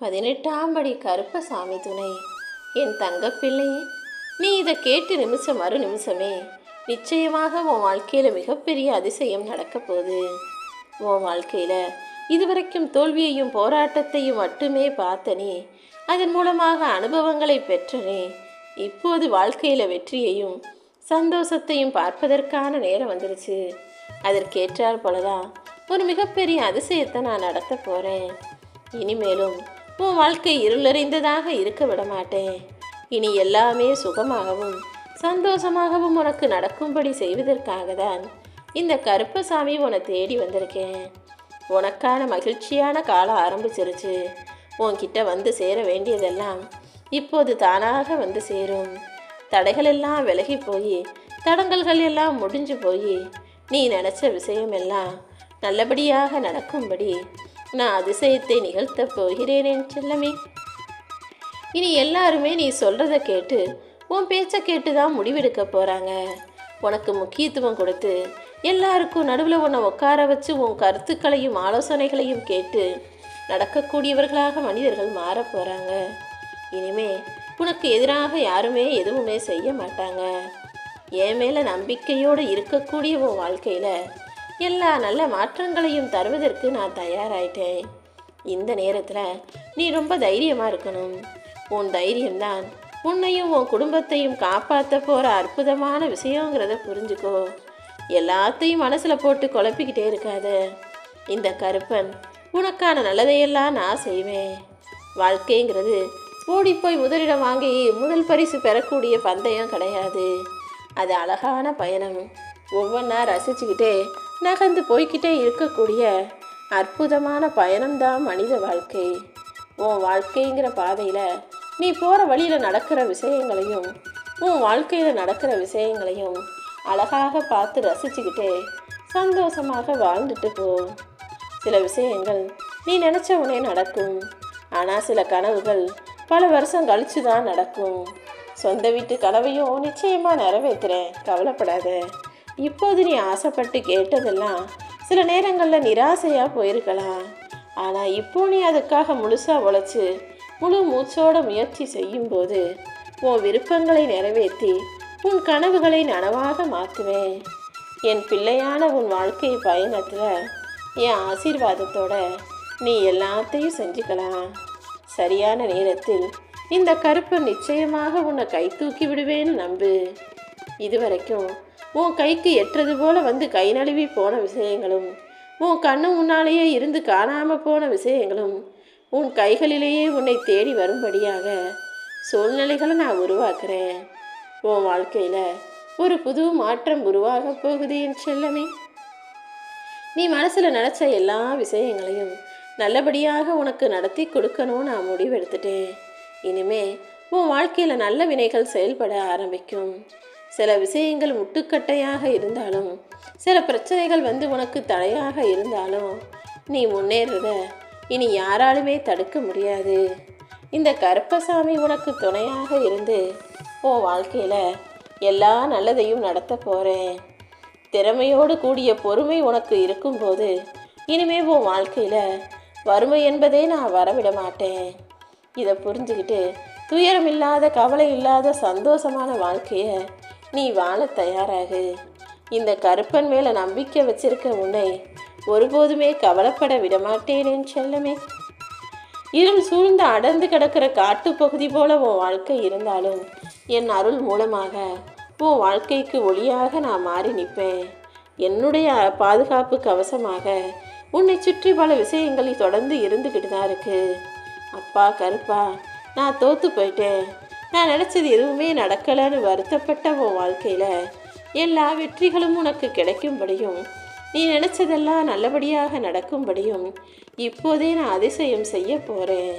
பதினெட்டாம் படி கருப்பசாமி துணை. என் தங்கப்பிள்ளையே நீ இதை கேட்டு நிமிஷம் மறு நிமிஷமே. நிச்சயமாக உன் வாழ்க்கையில் மிகப்பெரிய அதிசயம் நடக்கப் போகுது. உன் வாழ்க்கையில் இதுவரைக்கும் தோல்வியையும் போராட்டத்தையும் மட்டுமே பார்த்தனே அதன் மூலமாக அனுபவங்களை பெற்றனே இப்போது வாழ்க்கையில் வெற்றியையும் சந்தோஷத்தையும் பார்ப்பதற்கான நேரம் வந்துருச்சு. அதற்கேற்றார் போலதான் ஒரு மிகப்பெரிய அதிசயத்தை நான் நடத்த போகிறேன் இனிமேலும் உன் வாழ்க்கை இருளறிந்ததாக இருக்க விட மாட்டேன் இனி எல்லாமே சுகமாகவும் சந்தோஷமாகவும் உனக்கு நடக்கும்படி செய்வதற்காக தான் இந்த கருப்பசாமி உன்னை தேடி வந்திருக்கேன். உனக்கான மகிழ்ச்சியான காலம் ஆரம்பிச்சிருச்சு. உன்கிட்ட வந்து சேர வேண்டியதெல்லாம் இப்போது தானாக வந்து சேரும். தடைகள் எல்லாம் விலகி போய் தடங்கல்கள் எல்லாம் முடிஞ்சு போய் நீ நினச்ச விஷயமெல்லாம் நல்லபடியாக நடக்கும்படி நான் அதிசயத்தை நிகழ்த்தப் போகிறேன் என் செல்லமே. இனி எல்லாருமே நீ சொல்கிறத கேட்டு உன் பேச்சை கேட்டு தான் முடிவெடுக்க போகிறாங்க உனக்கு முக்கியத்துவம் கொடுத்து எல்லாருக்கும் நடுவில் உன்னை உட்கார வச்சு உன் கருத்துக்களையும் ஆலோசனைகளையும் கேட்டு நடக்கக்கூடியவர்களாக மனிதர்கள் மாறப் போகிறாங்க இனிமே உனக்கு எதிராக யாருமே எதுவுமே செய்ய மாட்டாங்க. என் மேலே நம்பிக்கையோடு இருக்கக்கூடிய உன் வாழ்க்கையில் எல்லா நல்ல மாற்றங்களையும் தருவதற்கு நான் தயாராயிட்டேன். இந்த நேரத்தில் நீ ரொம்ப தைரியமாக இருக்கணும். உன் தைரியம்தான் உன்னையும் உன் குடும்பத்தையும் காப்பாற்ற போகிற அற்புதமான விஷயங்கிறத புரிஞ்சுக்கோ. எல்லாத்தையும் மனசில் போட்டு குழப்பிக்கிட்டே இருக்காத. இந்த கருப்பன் உனக்கான நல்லதையெல்லாம் நான் செய்வேன். வாழ்க்கைங்கிறது ஓடிப்போய் முதலிடம் வாங்கி முதல் பரிசு பெறக்கூடிய பந்தயம் கிடையாது. அது அழகான பயணம். ஒவ்வொன்றா ரசிச்சுக்கிட்டே நகர்ந்து போய்க்கிட்டே இருக்கக்கூடிய அற்புதமான பயணம்தான் மனித வாழ்க்கை. உன் வாழ்க்கைங்கிற பாதையில் நீ போகிற வழியில் நடக்கிற விஷயங்களையும் உன் வாழ்க்கையில் நடக்கிற விஷயங்களையும் அழகாக பார்த்து ரசிச்சுக்கிட்டே சந்தோஷமாக வாழ்ந்துட்டு போ. சில விஷயங்கள் நீ நினச்ச உடனே நடக்கும். ஆனால் சில கனவுகள் பல வருஷம் கழிச்சு தான் நடக்கும். சொந்த வீட்டு கனவையும் நிச்சயமாக நிறைவேற்றுறேன் கவலைப்படாத. இப்போது நீ ஆசைப்பட்டு கேட்டதெல்லாம் சில நேரங்களில் நிராசையாக போயிருக்கலாம். ஆனால் இப்போ நீ அதுக்காக முழுசாக உழைச்சி முழு மூச்சோட முயற்சி செய்யும்போது உன் விருப்பங்களை நிறைவேற்றி உன் கனவுகளை நனவாக மாற்றுவேன். என் பிள்ளையான உன் வாழ்க்கை பயணத்தில் என் ஆசீர்வாதத்தோட நீ எல்லாத்தையும் செஞ்சுக்கலாம். சரியான நேரத்தில் இந்த கருப்பை நிச்சயமாக உன்னை கை தூக்கி விடுவேன்னு நம்பு. இதுவரைக்கும் உன் கைக்கு எட்டுறது போல வந்து கை நழுவி போன விஷயங்களும் உன் கண்ணு முன்னாலேயே இருந்து காணாமல் போன விஷயங்களும் உன் கைகளிலேயே உன்னை தேடி வரும்படியாக சூழ்நிலைகளை நான் உருவாக்குறேன். உன் வாழ்க்கையில் ஒரு புது மாற்றம் உருவாக போகுது என் செல்லமே. நீ மனசில் நினச்ச எல்லா விஷயங்களையும் நல்லபடியாக உனக்கு நடத்தி கொடுக்கணும்னு நான் முடிவெடுத்துட்டேன். இனிமே உன் வாழ்க்கையில் நல்ல வினைகள் செயல்பட ஆரம்பிக்கும். சில விஷயங்கள் முட்டுக்கட்டையாக இருந்தாலும் சில பிரச்சனைகள் வந்து உனக்கு தடையாக இருந்தாலும் நீ முன்னேறத இனி யாராலுமே தடுக்க முடியாது. இந்த கருப்பசாமி உனக்கு துணையாக இருந்து உன் வாழ்க்கையில் எல்லா நல்லதையும் நடத்த போகிறேன் திறமையோடு கூடிய பொறுமை உனக்கு இருக்கும்போது இனிமே உன் வாழ்க்கையில் வறுமை என்பதே நான் வரவிட மாட்டேன். இதை புரிஞ்சுக்கிட்டு துயரம் இல்லாத கவலை இல்லாத சந்தோஷமான வாழ்க்கையை நீ வாழ தயாராகு. இந்த கருப்பன் மேலே நம்பிக்கை வச்சிருக்க உன்னை ஒருபோதுமே கவலைப்பட விடமாட்டேன் என் செல்லமே. இருள் சூழ்ந்து அடர்ந்து கிடக்கிற காட்டுப்பகுதி போல உன் வாழ்க்கை இருந்தாலும் என் அருள் மூலமாக உன் வாழ்க்கைக்கு ஒளியாக நான் மாறி நிற்பேன். என்னுடைய பாதுகாப்பு கவசமாக உன்னை சுற்றி பல விஷயங்கள் தொடர்ந்து இருந்துக்கிட்டு தான் இருக்கு. அப்பா கருப்பா நான் தோத்து போயிட்டேன். நான் நினச்சது எதுவுமே நடக்கலைன்னு வருத்தப்பட்ட உன் வாழ்க்கையில் எல்லா வெற்றிகளும் உனக்கு கிடைக்கும்படியும் நீ நினச்சதெல்லாம் நல்லபடியாக நடக்கும்படியும் இப்போதே நான் அதிசயம் செய்ய போகிறேன்